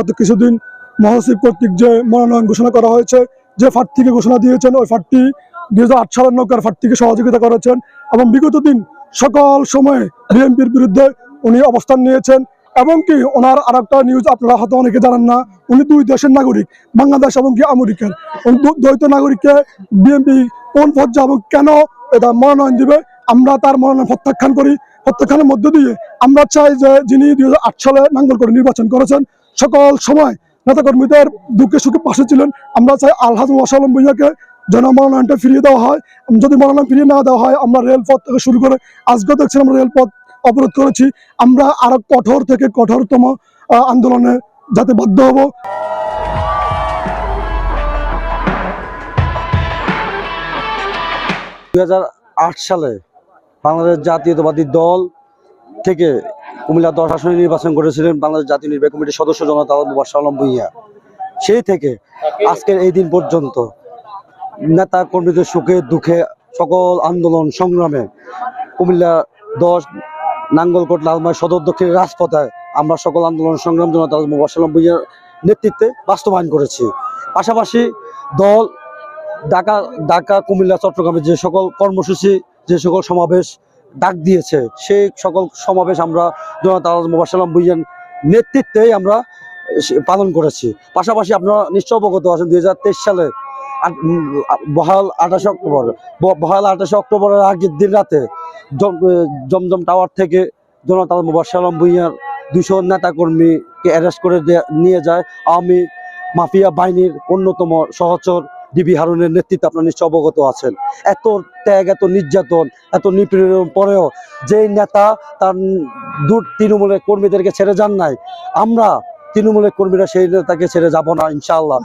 গত কিছুদিন মহাসচিব কর্তৃক যে মনোনয়ন ঘোষণা করা হয়েছে, যে প্রার্থীকে ঘোষণা দিয়েছেন, ওই প্রার্থী দুই হাজার আট সালের নৌকার প্রার্থীকে সহযোগিতা করেছেন এবং বিগত দিন সকল সময়ে বিএনপির বিরুদ্ধে উনি অবস্থান নিয়েছেন এবং কি ওনার আর একটা নিউজ আপনারা হয়তো অনেকে জানেন না, উনি দুই দেশের নাগরিক, বাংলাদেশ এবং কি আমেরিকার। দ্বৈত নাগরিককে বিএনপি কোন পর্যায়ে এবং কেন এটা মনোনয়ন দিবে, আমরা তার মনোনয়ন প্রত্যাখ্যান করি। প্রত্যাখ্যানের মধ্য দিয়ে আমরা চাই যে যিনি দুই হাজার আট সালে নাঙ্গল করে নির্বাচন করেছেন সকল সময় নেতাকর্মীদের দুঃখে সুখে পাশে ছিলেন। আমরা চাই আলহাজ ওয়াসালম ভুইয়াকে যেন মনোনয়নটা ফিরিয়ে দেওয়া হয়। যদি মনোনয়ন ফিরিয়ে না দেওয়া হয়, আমরা রেলপথ থেকে শুরু করে আজকে দেখছি আমরা রেলপথ অবরোধ করেছি। আমরা আরও কঠোর থেকে কঠোরতম আন্দোলনে যাতে বাধ্য হব। দু হাজার আট সালে বাংলাদেশ জাতীয়তাবাদী দল থেকে কুমিল্লা দশ আসনে নির্বাচন করেছিলেন বাংলাদেশ জাতীয় নির্বাহী কমিটির সদস্য জনতা মুবাস আলম ভুইয়া। সেই থেকে আজকের এই দিন পর্যন্ত নেতা কর্মীদের সুখে, দুঃখে সকল আন্দোলন সংগ্রামে কুমিল্লা দশ নাঙ্গলকোট লালমাই সদর দক্ষিণের রাজপথে আমরা সকল আন্দোলন সংগ্রাম জনতা মুবাস আলম ভুইয়ার নেতৃত্বে বাস্তবায়ন করেছি। পাশাপাশি দল ঢাকা ঢাকা, কুমিল্লা, চট্টগ্রামে যে সকল কর্মসূচি, যে সকল সমাবেশ ডাক দিয়েছে। সেই সকল সমাবেশ আমরা জনতা মুবাসালাম বুইয়ান নেতৃত্বেই আমরা পালন করেছি। পাশাপাশি আপনারা নিশ্চয় অবগত আছেন, দুই হাজার তেইশ সালে বহাল আঠাশে অক্টোবর বহাল আঠাশে অক্টোবরের আগের দিন রাতে জমজম টাওয়ার থেকে জনতা মুবাসালাম বুইয়ার দুশো নেতাকর্মীকে অ্যারেস্ট করে নিয়ে যায় আওয়ামী মাফিয়া বাহিনীর অন্যতম সহচর ডিবি হারুনের নেতৃত্বে আপনার নিশ্চয় অবগত আছেন। এত ত্যাগ, এত নির্যাতন, এত নিপীড়ন পরেও যেই নেতা তার দূর তৃণমূলের কর্মীদেরকে ছেড়ে যান নাই, আমরা তৃণমূলের কর্মীরা সেই নেতাকে ছেড়ে যাব না ইনশাআল্লাহ।